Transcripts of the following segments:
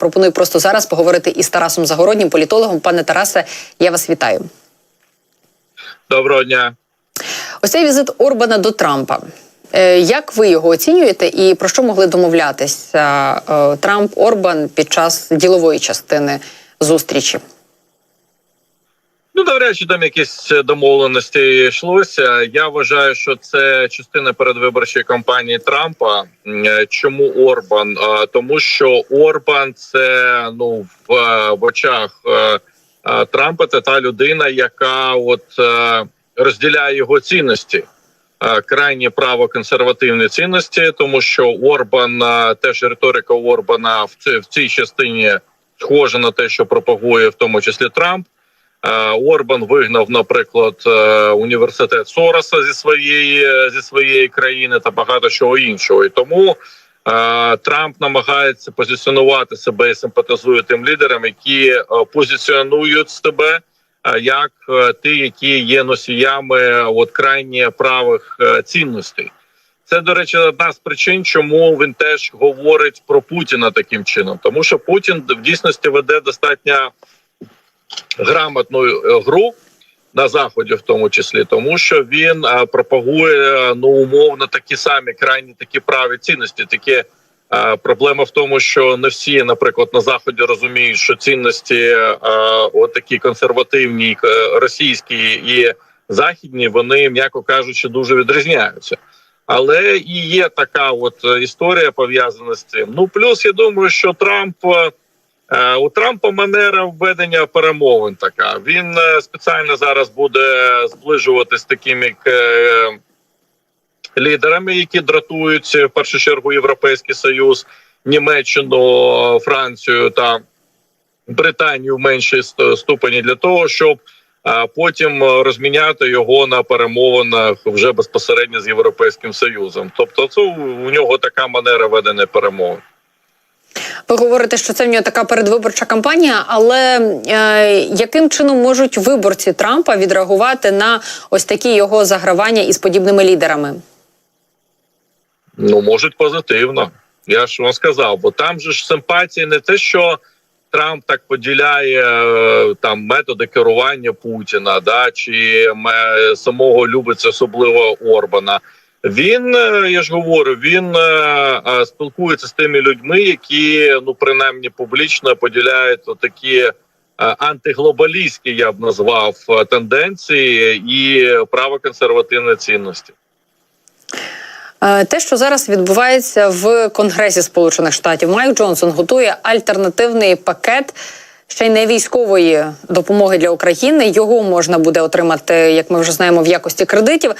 Пропоную просто зараз поговорити із Тарасом Загороднім, політологом. Пане Тарасе, я вас вітаю. Доброго дня. Ось цей візит Орбана до Трампа. Е, Як ви його оцінюєте, і про що могли домовлятися е, Трамп Орбан під час ділової частини зустрічі? Ну, навряд чи там якісь домовленості йшлося. Я вважаю, що це частина передвиборчої кампанії Трампа. Е, Чому Орбан? Тому що Орбан це ну в, е, в очах е, е, Трампа це та людина, яка от е, розділяє його цінності. е, Крайні право консервативні цінності, тому що Орбан е, теж риторика Орбана в цій частині схожа на те, що пропагує в тому числі Трамп. Е, Орбан вигнав, наприклад, е, університет Сороса зі своєї зі своєї країни та багато чого іншого. І тому е, Трамп намагається позиціонувати себе і симпатизує тим лідерам, які е, позиціонують себе е, як е, ті, які є носіями от крайні правих е, цінностей. Це, до речі, одна з причин, чому він теж говорить про Путіна таким чином, тому що Путін в дійсності веде достатньо грамотну е, гру на заході, в тому числі, тому що він е, пропагує е, ну умовно такі самі крайні такі праві цінності. Такі проблема в тому, що не всі, наприклад, на заході розуміють, що цінності, е, от такі консервативні, російські і західні, вони м'яко кажучи, дуже відрізняються. Але і є така от історія пов'язана з цим. Ну плюс я думаю, що Трамп. Е, У Трампа манера введення перемовин така. Він е, спеціально зараз буде зближуватись з такими е, лідерами, які дратують в першу чергу Європейський Союз, Німеччину, Францію та Британію в меншій ступені для того, щоб потім розміняти його на перемовинах вже безпосередньо з європейським союзом. Тобто, це у нього така манера ведення перемовин. Ви говорите, що це в нього така передвиборча кампанія, але е, яким чином можуть виборці Трампа відреагувати на ось такі його загравання із подібними лідерами? Ну, можуть позитивно. Я ж вам сказав, бо там же ж симпатії не те, що Трамп так поділяє е, там методи керування Путіна, да чи самого любиться особливо Орбана. Він, е, я ж говорю, він е, е, спілкується з тими людьми, які ну принаймні публічно поділяють такі антиглобалістські, я б назвав тенденції і правоконсервативні цінності. Те, що зараз відбувається в Конгресі Сполучених Штатів, Майк Джонсон готує альтернативний пакет ще й не військової допомоги для України. Його можна буде отримати, як ми вже знаємо, в якості кредитів.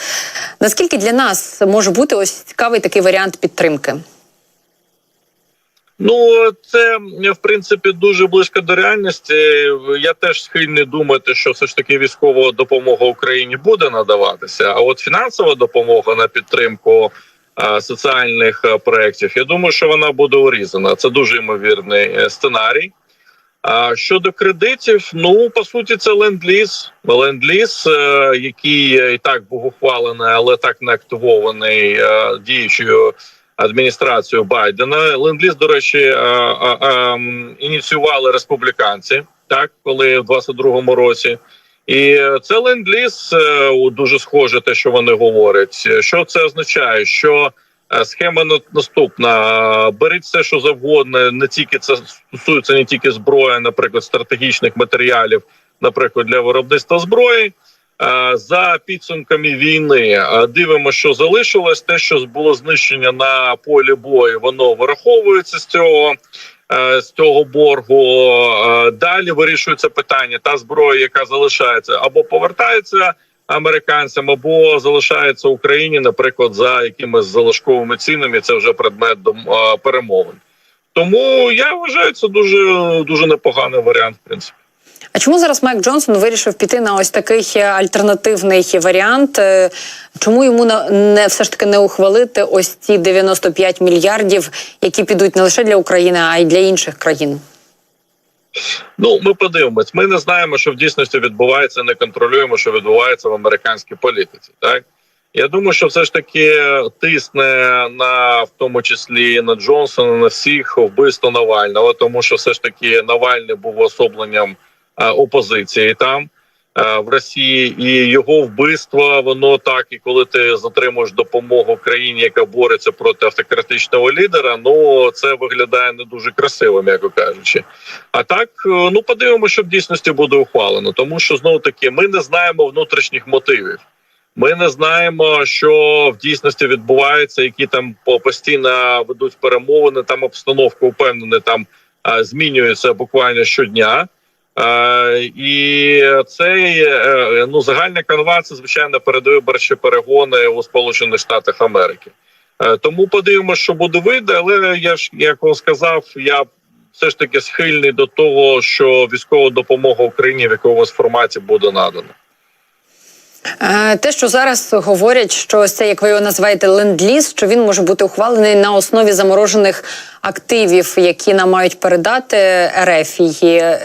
Наскільки для нас може бути ось цікавий такий варіант підтримки? Ну це в принципі дуже близько до реальності. Я теж схильний думати, що все ж таки військова допомога Україні буде надаватися. А от фінансова допомога на підтримку е, соціальних проєктів, я думаю, що вона буде урізана. Це дуже ймовірний е, сценарій. А щодо кредитів, ну по суті, це ленд-ліз. Ленд-ліз, е, який і так був ухвалений, але так не активований е, діючою адміністрацією Байдена. Ленд-ліз, до речі, е, ініціювали республіканці, так коли в 22-му році. І це ленд-ліз дуже схоже, те, що вони говорять. Що це означає? Що схема на- наступна: беріть все, що завгодно, не тільки це стосується не тільки зброї, наприклад, стратегічних матеріалів, наприклад, для виробництва зброї. Е, За підсумками війни е, дивимося, що залишилось. Те, що було знищення на полі бою, воно вираховується з цього. е, З цього боргу Е, далі вирішується питання. Та зброя, яка залишається, або повертається американцям, або залишається Україні, наприклад, за якимись залишковими цінами. Це вже предмет перемовин. Тому я вважаю, це дуже дуже непоганий варіант. В принципі. А чому зараз Майк Джонсон вирішив піти на ось такий альтернативний варіант? Е, Чому йому не все ж таки не ухвалити ось ці 95 мільярдів, які підуть не лише для України, а й для інших країн? Ну, ми подивимось. Ми не знаємо, що в дійсності відбувається, не контролюємо, що відбувається в американській політиці. Так Я думаю, що все ж таки тисне на в тому числі на Джонсона, на всіх вбивство Навального, тому що все ж таки Навальний був особленням е, опозиції там в Росії, і його вбивство воно так. І коли ти затримуєш допомогу країні, яка бореться проти автократичного лідера, ну це виглядає не дуже красиво, м'яко кажучи. А так, е, ну подивимося, що в дійсності буде ухвалено, тому що знову таки ми не знаємо внутрішніх мотивів. Ми не знаємо, що в дійсності відбувається, які там по- постійно ведуть перемовини. Там обстановка упевнений, там е, змінюється буквально щодня. Е, і цей е, ну загальна канва це звичайно передвиборчі перегони у Сполучених Штатах Америки. Е, тому подивимося, що буде вийде. Але я ж як вам сказав, я все ж таки схильний до того, що військова допомога Україні в якомусь форматі буде надана. Е, Те, що зараз говорять, що це, як ви його називаєте, ленд-ліз, що він може бути ухвалений на основі заморожених активів, які нам мають передати РФ.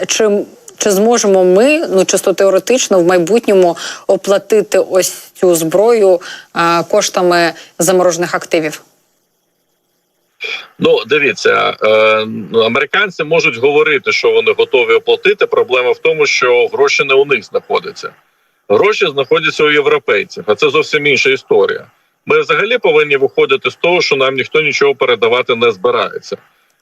Чи, чи зможемо ми, ну чисто теоретично, в майбутньому оплатити ось цю зброю е, коштами заморожених активів? Ну, дивіться, е, ну, американці можуть говорити, що вони готові оплатити. Проблема в тому, що гроші не у них знаходяться. Гроші знаходяться у європейців, а це зовсім інша історія. Ми взагалі повинні виходити з того, що нам ніхто нічого передавати не збирається.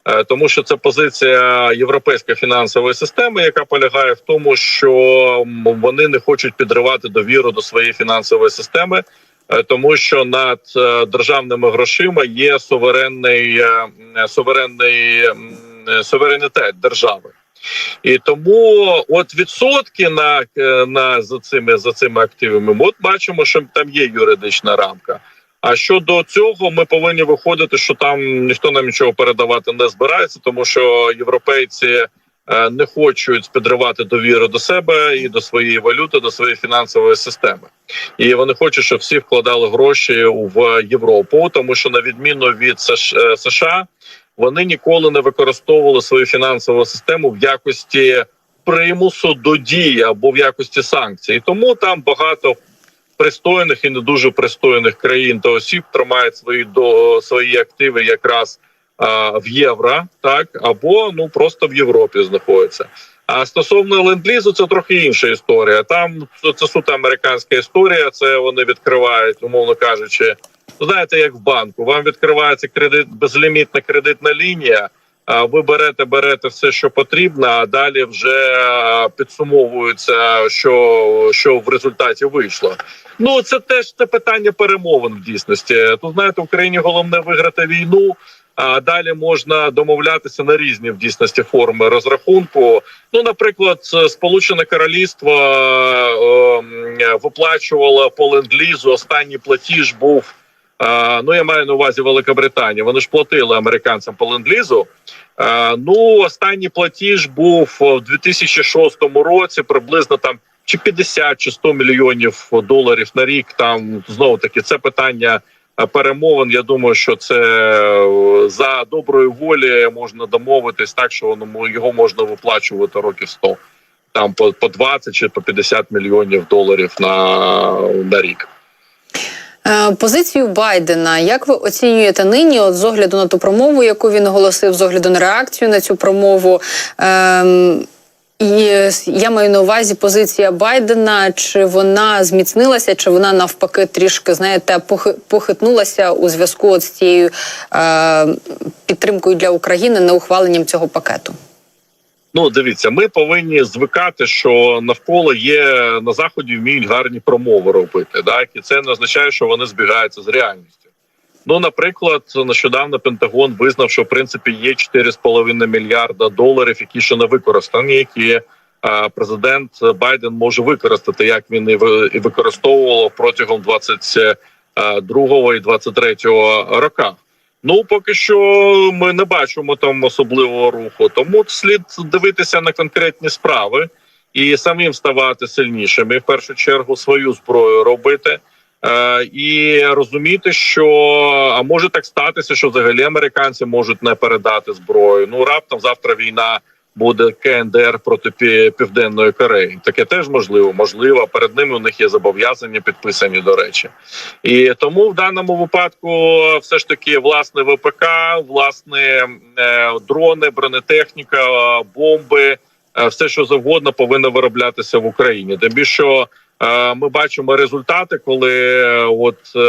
Е, Тому що це позиція європейської фінансової системи, яка полягає в тому, що вони не хочуть підривати довіру до своєї фінансової системи, е, тому що над е, державними грошима є суверенний суверенний суверенітет держави. І тому от відсотки на, е, на за цими за цими активами, ми от бачимо, що там є юридична рамка. А щодо цього, ми повинні виходити, що там ніхто нам нічого передавати не збирається, тому що європейці е, не хочуть підривати довіру до себе і до своєї валюти, до своєї фінансової системи. І вони хочуть, щоб всі вкладали гроші в Європу, тому що на відміну від е, США вони ніколи не використовували свою фінансову систему в якості примусу до дії або в якості санкцій. Тому там багато пристойних і не дуже пристойних країн та осіб тримають свої до свої активи якраз а, в євро, так або ну просто в Європі знаходяться. А стосовно ленд-лізу, це трохи інша історія. Там це- суто американська історія. Це вони відкривають, умовно кажучи, ну, знаєте, як в банку. Вам відкривається кредит, безлімітна кредитна лінія. А ви берете, берете все, що потрібно, а далі вже підсумовується, що, що в результаті вийшло. Ну це теж це питання перемовин в дійсності. Тут знаєте, Україні головне виграти війну. А далі можна домовлятися на різні в дійсності форми розрахунку. Ну, наприклад, Сполучене Королівство е, виплачувало по ленд-лізу. Останній платіж був. е, Ну, я маю на увазі Великобританія. Вони ж платили американцям по ленд-лізу. Е, Ну, останній платіж був в 2006 році, приблизно там чи 50, чи 100 мільйонів доларів на рік. Там знову таки це питання е, перемовин. Я думаю, що це е, за доброї волі можна домовитись так, що воно його можна виплачувати років 100. Там по, по 20 чи по 50 мільйонів доларів на, на рік. Е, Позицію Байдена, як ви оцінюєте нині, от з огляду на ту промову, яку він оголосив, з огляду на реакцію на цю промову? Ем, і я маю на увазі позиція Байдена, чи вона зміцнилася, чи вона навпаки трішки знаєте похи- похитнулася у зв'язку з цією е, підтримкою для України не ухваленням цього пакету? Ну, дивіться, ми повинні звикати, що навколо є на заході вміють гарні промови робити. Так і це не означає, що вони збігаються з реальністю. Ну, наприклад, нещодавно Пентагон визнав, що в принципі є 4,5 мільярда доларів, які ще не використані, які е, президент Байден може використати, як він і ви- і використовував протягом 22 і 23 роках. Ну поки що ми не бачимо там особливого руху. Тому слід дивитися на конкретні справи і самим ставати сильнішими. В першу чергу свою зброю робити. Е, і розуміти, що а може так статися, що взагалі американці можуть не передати зброю. Ну раптом завтра війна буде КНДР проти Пі- Південної Кореї. Таке теж можливо. Можливо, перед ними у них є зобов'язання підписані. До речі, і тому в даному випадку все ж таки власне ВПК, власне е, дрони, бронетехніка, бомби, е, все що завгодно повинно вироблятися в Україні. Тим більше ми бачимо результати, коли е, от е,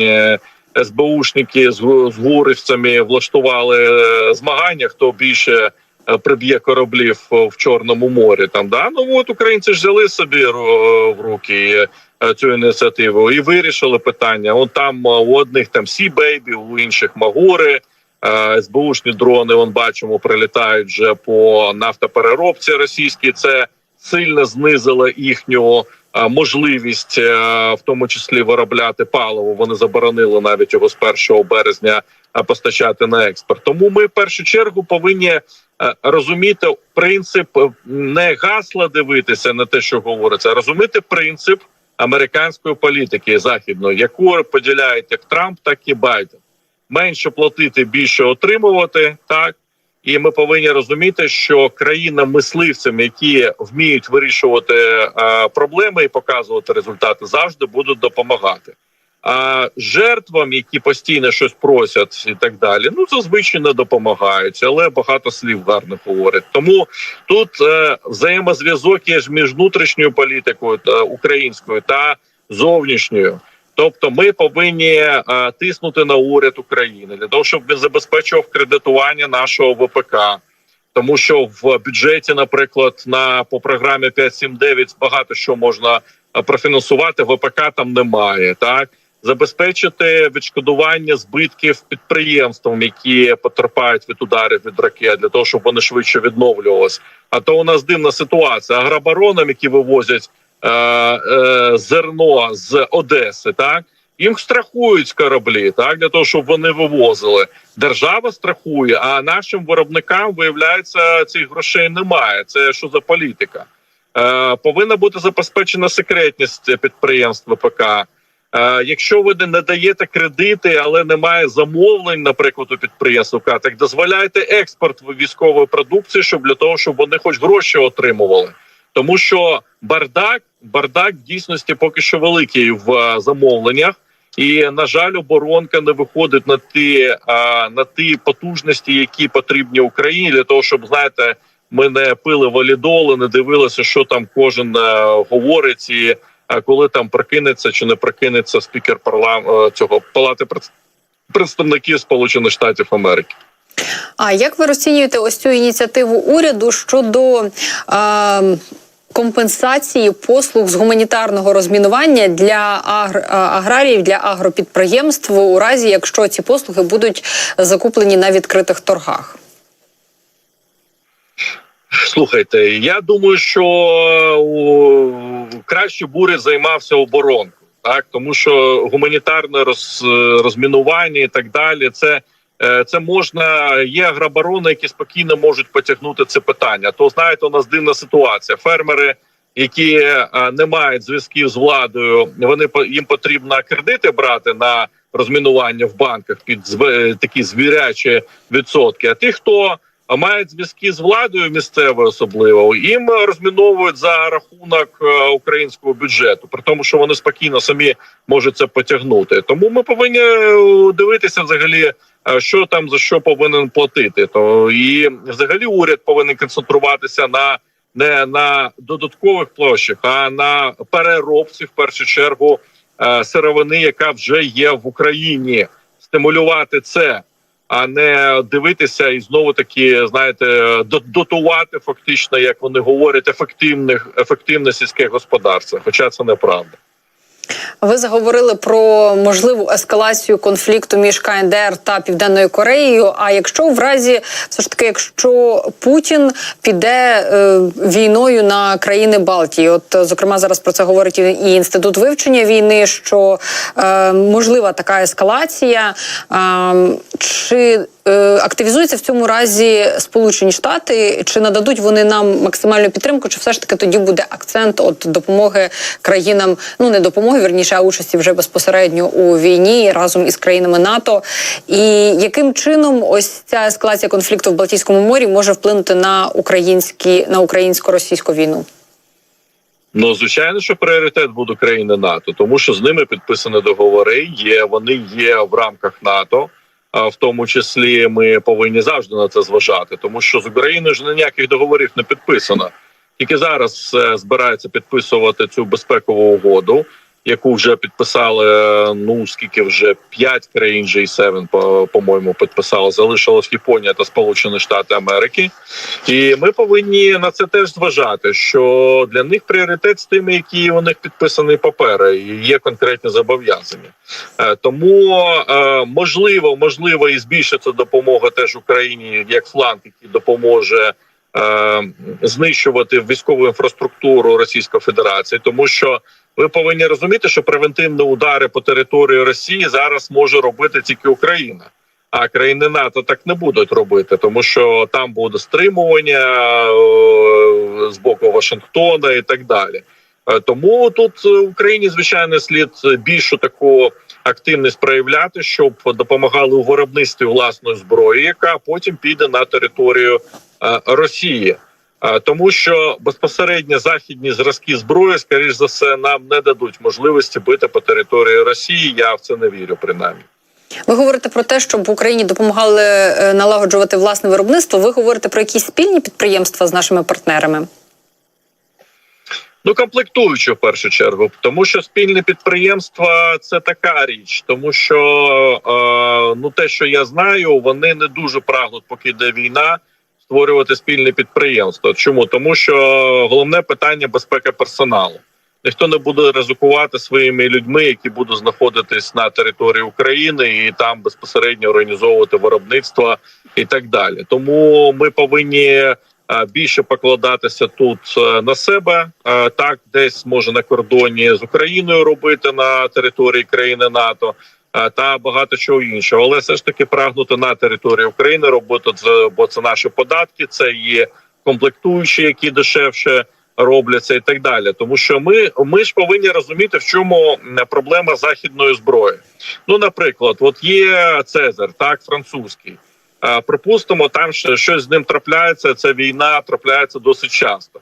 е, СБУшники з, гурівцями влаштували е, змагання, хто більше е, приб'є кораблів е, в Чорному морі. Там да ну от українці ж взяли собі в руки е, цю ініціативу і вирішили питання. От там е, у одних там Сі Бейбі, у інших Магури. Е, СБУшні дрони, вон бачимо, прилітають вже по нафтопереробці російській. Це сильно знизило їхню е, можливість, е, в тому числі виробляти паливо. Вони заборонили навіть його з 1 березня е, постачати на експорт. Тому ми в першу чергу повинні розуміти принцип не гасла дивитися на те, що говориться, а розуміти принцип американської політики західної, яку поділяють як Трамп, так і Байден. Менше платити, більше отримувати так. І ми повинні розуміти, що країнам мисливцям, які вміють вирішувати е, проблеми і показувати результати, завжди будуть допомагати. А жертвам, які постійно щось просять, і так далі, ну зазвичай не допомагають, але багато слів гарних говорять. Тому тут е, взаємозв'язок є ж між внутрішньою політикою та українською та зовнішньою. Тобто, ми повинні е, тиснути на уряд України для того, щоб він забезпечував кредитування нашого ВПК. Тому що в бюджеті, наприклад, на по програмі 5.7.9 багато що можна е, профінансувати. ВПК там немає. Так забезпечити відшкодування збитків підприємствам, які потерпають від ударів від ракет, для того, щоб вони швидше відновлювалися. А то у нас дивна ситуація. Агробаронам, які вивозять зерно з Одеси, так їм страхують кораблі, так для того, щоб вони вивозили. Держава страхує, а нашим виробникам виявляється цих грошей немає. Це що за політика? Е, повинна бути забезпечена секретність підприємств ВПК. Е, якщо ви не даєте кредити, але немає замовлень, наприклад, у підприємств ВПК, так дозволяйте експорт військової продукції, щоб для того, щоб вони хоч гроші отримували. Тому що бардак, бардак в дійсності поки що великий в е, замовленнях, і на жаль, оборонка не виходить на ті а, на ті потужності, які потрібні Україні, для того, щоб знаєте, ми не пили валідоли, не дивилися, що там кожен е, говорить, і е, коли там прокинеться чи не прокинеться спікер парлам е, цього палати представників Сполучених Штатів Америки. А як ви розцінюєте ось цю ініціативу уряду щодо е, компенсації послуг з гуманітарного розмінування для агр, аграріїв для агропідприємств у разі, якщо ці послуги будуть закуплені на відкритих торгах? Слухайте, я думаю, що у, краще буря займався оборонкою, так тому що гуманітарне роз, розмінування і так далі, це. Е, Це можна є агробарони, які спокійно можуть потягнути це питання. То знаєте, у нас дивна ситуація. Фермери, які е, не мають зв'язків з владою, вони їм потрібно кредити брати на розмінування в банках під такі звірячі відсотки. А ті, хто мають зв'язки з владою місцевою, особливо їм розміновують за рахунок е, українського бюджету, при тому, що вони спокійно самі можуть це потягнути. Тому ми повинні е, дивитися взагалі. е, Що там за що повинен платити, то і взагалі уряд повинен концентруватися на не на додаткових площах, а на переробці в першу чергу сировини, яка вже є в Україні, стимулювати це а не дивитися і знову таки знаєте, до- дотувати фактично, як вони говорять, ефективних ефективне сільське господарство. Хоча це неправда. Ви заговорили про можливу ескалацію конфлікту між КНДР та Південною Кореєю. А якщо в разі все ж таки, якщо Путін піде е, війною на країни Балтії, от зокрема зараз про це говорить і інститут вивчення війни, що е, можлива така ескалація, е, чи е, активізуються в цьому разі Сполучені Штати, чи нададуть вони нам максимальну підтримку, чи все ж таки тоді буде акцент от допомоги країнам, ну не допомоги. Допомоги, вірніше, участі вже безпосередньо у війні разом із країнами НАТО. І яким чином ось ця ескалація конфлікту в Балтійському морі може вплинути на українські на українсько-російську війну? Ну, звичайно, що пріоритет буде країни НАТО, тому що з ними підписані договори. Є вони є в рамках НАТО. А в тому числі ми повинні завжди на це зважати, тому що з Україною ж ніяких договорів не підписано. Тільки зараз е, збирається підписувати цю безпекову угоду, яку вже підписали. Ну скільки вже п'ять країн G7, по- по-моєму, підписали. Залишилась Японія та Сполучені Штати Америки. І ми повинні на це теж зважати, що для них пріоритет з тими, які у них підписані папери, і є конкретні зобов'язання. Е, Тому е, можливо, можливо, і збільшиться допомога теж Україні як фланг, який допоможе. е, Знищувати військову інфраструктуру Російської Федерації, тому що ви повинні розуміти, що превентивні удари по території Росії зараз може робити тільки Україна. А країни НАТО так не будуть робити, тому що там буде стримування е, з боку Вашингтона і так далі. Е, Тому тут е, Україні звичайно слід більшу таку активність проявляти, щоб допомагали у виробництві власної зброї, яка потім піде на територію Росії. Е, Тому що безпосередньо західні зразки зброї, скоріш за все, нам не дадуть можливості бити по території Росії. Я в це не вірю, принаймні. Ви говорите про те, щоб Україні допомагали е, налагоджувати власне виробництво. Ви говорите про якісь спільні підприємства з нашими партнерами? Ну, комплектуючи в першу чергу, тому що спільне підприємства це така річ, тому що е, ну те, що я знаю, вони не дуже прагнуть, поки йде війна, створювати спільне підприємство. Чому тому, що головне питання безпека персоналу. Ніхто не буде ризикувати своїми людьми, які будуть знаходитись на території України і там безпосередньо організовувати виробництво і так далі. Тому ми повинні е, більше покладатися тут е, на себе. Е, Так, десь може на кордоні з Україною робити на території країни НАТО. Та багато чого іншого, але все ж таки прагнути на території України робити це, бо це наші податки, це є комплектуючі, які дешевше робляться, і так далі. Тому що ми, ми ж повинні розуміти, в чому проблема західної зброї. Ну, наприклад, от є Цезар, так французький. Припустимо, там щось з ним трапляється. Ця війна трапляється досить часто.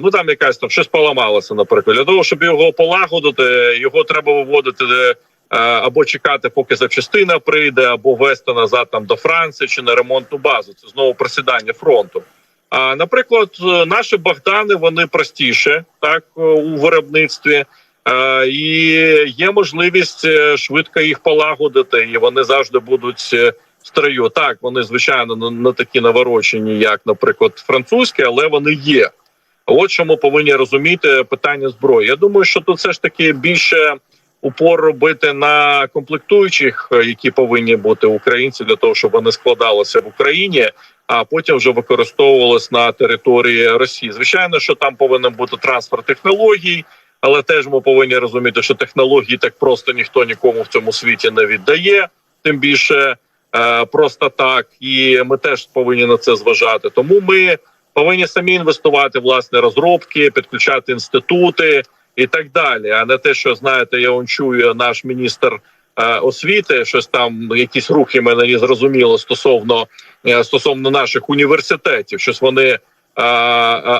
Ну там якась там щось поламалося, наприклад. Для того, щоб його полагодити, його треба виводити е, або чекати, поки запчастина прийде, або вести назад там до Франції чи на ремонтну базу. Це знову просідання фронту. А наприклад, е, наші Богдани вони простіше так е, у виробництві. Е, І є можливість е, швидко їх полагодити, і вони завжди будуть е, в строю. Так, вони звичайно не такі наворочені, як, наприклад, французькі, але вони є. От чому повинні розуміти питання зброї. Я думаю, що тут все ж таки більше упор робити на комплектуючих, е, які повинні бути українці, для того, щоб вони складалися в Україні, а потім вже використовувалися на території Росії. Звичайно, що там повинен бути трансфер технологій. Але теж ми повинні розуміти, що технології так просто ніхто нікому в цьому світі не віддає, тим більше е, просто так. І ми теж повинні на це зважати. Тому ми повинні самі інвестувати в власні розробки, підключати інститути і так далі. А не те, що знаєте, я он чую наш міністр е, освіти, щось там, якісь рухи мене не зрозуміло стосовно е, стосовно наших університетів. Щось вони е, е,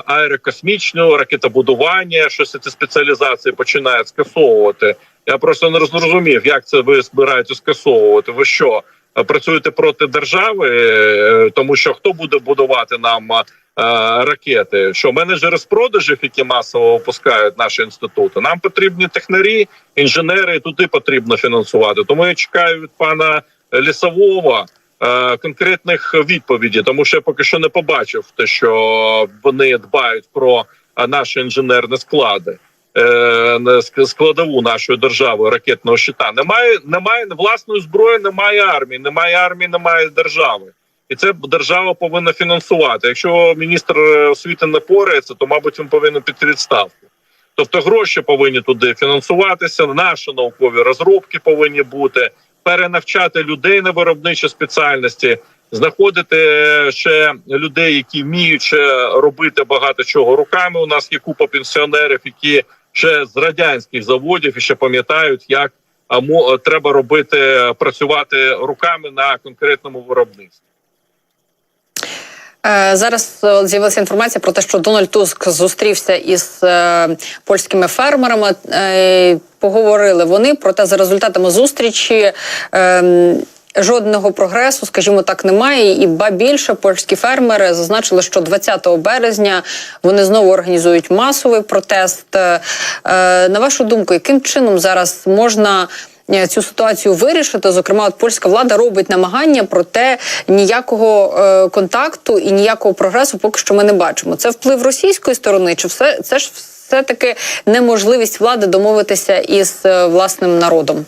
аерокосмічну ракетобудування, щось ці спеціалізації починають скасовувати. Я просто не зрозумів, як це ви збираєте скасовувати. Ви що працюєте проти держави? Е, Тому що хто буде будувати нам ракети? Що менеджери з продажів, які масово випускають наші інститути? Нам потрібні технарі, інженери, і туди потрібно фінансувати. Тому я чекаю від пана лісового. е, Конкретних відповідей, тому що я поки що не побачив те, що вони дбають про е, наші інженерні склади, е, ск- складову нашої держави ракетного щита. Немає, немає власної зброї, немає армії, немає армії, немає держави, і це держава повинна фінансувати. Якщо міністр е, освіти не порається, то мабуть він повинен піти відставку. Тобто гроші повинні туди фінансуватися, наші наукові розробки повинні бути, перенавчати людей на виробничі спеціальності, знаходити ще людей, які вміють ще робити багато чого руками. У нас є купа пенсіонерів, які ще з радянських заводів і ще пам'ятають, як треба робити працювати руками на конкретному виробництві. Е, Зараз е, з'явилася інформація про те, що Дональд Туск зустрівся із е, польськими фермерами. Поговорили вони, проте за результатами зустрічі. Е, Жодного прогресу, скажімо так, немає. І ба більше польські фермери зазначили, що 20 березня вони знову організують масовий протест. На вашу думку, яким чином зараз можна цю ситуацію вирішити? Зокрема, от польська влада робить намагання, проте ніякого е, контакту і ніякого прогресу поки що ми не бачимо. Це вплив російської сторони, чи все це ж все таки неможливість влади домовитися із е, власним народом?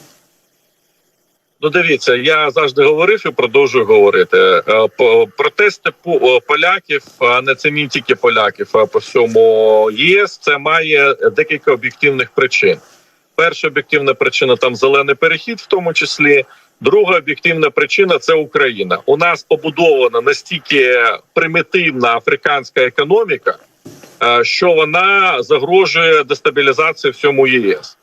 Ну, дивіться, я завжди говорив і продовжую говорити. Е, Протести е, поляків, а не це не тільки поляків, а по всьому ЄС. Це має декілька об'єктивних причин. Перша об'єктивна причина там зелений перехід, в тому числі. Друга об'єктивна причина це Україна. У нас побудована настільки примітивна африканська економіка, е, що вона загрожує дестабілізації всьому єС.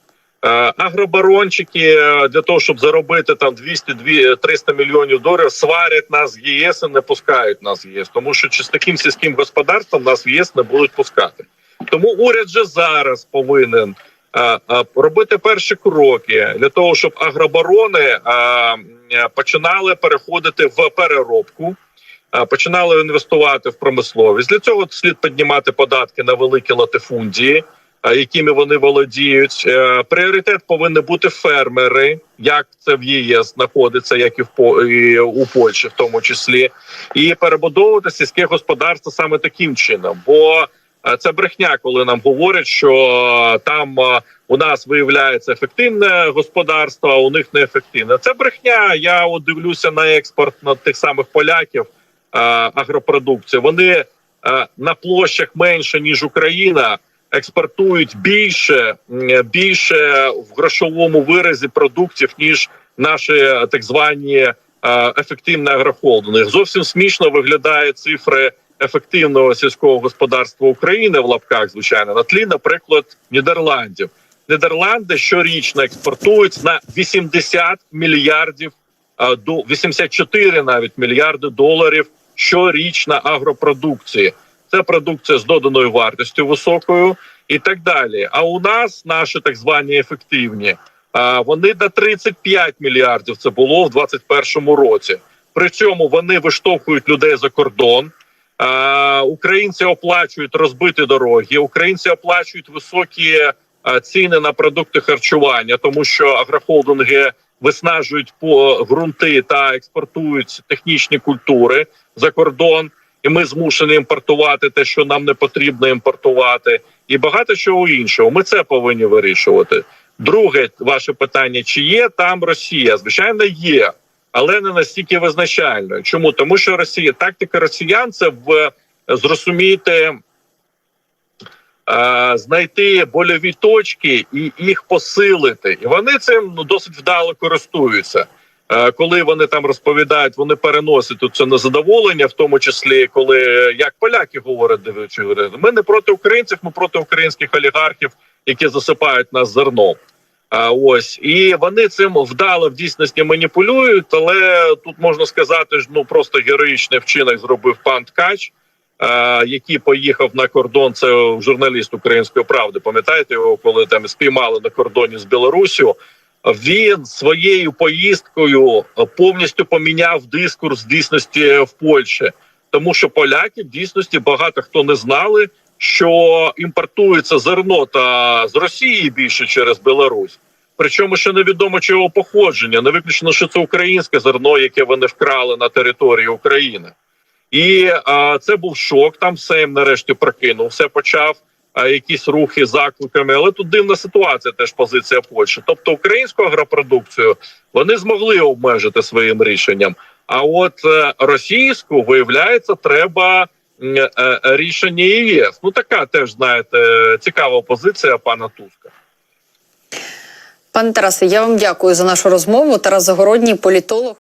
Е, Агробарончики е, для того, щоб заробити там 200-300 мільйонів доларів, сварять нас з ЄС і не пускають нас в ЄС, тому що чи з таким сільським господарством нас в ЄС не будуть пускати. Тому уряд же зараз повинен робити перші кроки для того, щоб агробарони е, е, починали переходити в переробку. е, Починали інвестувати в промисловість. Для цього слід піднімати податки на великі латифундії, е, якими вони володіють. Е, Пріоритет повинні бути фермери, як це в ЄС знаходиться, як і в і у Польщі, в тому числі, і перебудовувати сільське господарство саме таким чином. Бо е, це брехня, коли нам говорять, що е, там е, у нас виявляється ефективне господарство, а у них неефективне. Це брехня. Я от дивлюся на експорт на тих самих поляків е, агропродукції. Вони е, на площах менше ніж Україна. Експортують більше більше в грошовому виразі продуктів ніж наші е, так звані е, ефективні агрохолдинги. Зовсім смішно виглядає цифри ефективного сільського господарства України в лапках, звичайно, на тлі, наприклад, Нідерландів. Нідерланди щорічно експортують на 80 мільярдів а, до 84 навіть мільярди доларів щорічно агропродукції. Це продукція з доданою вартістю високою і так далі. А у нас наші так звані ефективні, а, вони до 35 мільярдів. Це було в 2021 році. При цьому вони виштовхують людей за кордон. А, Українці оплачують розбиті дороги, українці оплачують високі ціни на продукти харчування, тому що агрохолдинги виснажують по ґрунти та експортують технічні культури за кордон, і ми змушені імпортувати те, що нам не потрібно імпортувати, і багато чого іншого. Ми це повинні вирішувати. Друге, ваше питання: чи є там Росія? Звичайно, є, але не настільки визначальною. Чому тому, що Росія тактика росіян це в зрозуміти. е, Знайти больові точки і їх посилити, і вони цим ну досить вдало користуються. Е, Коли вони там розповідають, вони переносять тут це незадоволення, в тому числі коли як поляки говорять, ми не проти українців, ми проти українських олігархів, які засипають нас зерном. Ось і вони цим вдало в дійсності маніпулюють. Але тут можна сказати, ж, ну просто героїчний вчинок зробив пан Ткач, який поїхав на кордон. Це журналіст української правди. Пам'ятаєте його, коли там спіймали на кордоні з Білоруссю? Він своєю поїздкою повністю поміняв дискурс дійсності в Польщі, тому що поляки в дійсності багато хто не знали, що імпортується зерно та з Росії більше через Білорусь. Причому ще невідомо чого походження, не виключно, що це українське зерно, яке вони вкрали на території України. І а, це був шок. Там Сейм нарешті прокинувся, почав а, якісь рухи закликами. Але тут дивна ситуація, теж позиція Польщі. Тобто українську агропродукцію вони змогли обмежити своїм рішенням. А от е, російську виявляється, треба е, е, рішення ЄС. Ну така теж знаєте цікава позиція пана Туска. Пане Тарасе, я вам дякую за нашу розмову. Тарас Загородній, політолог.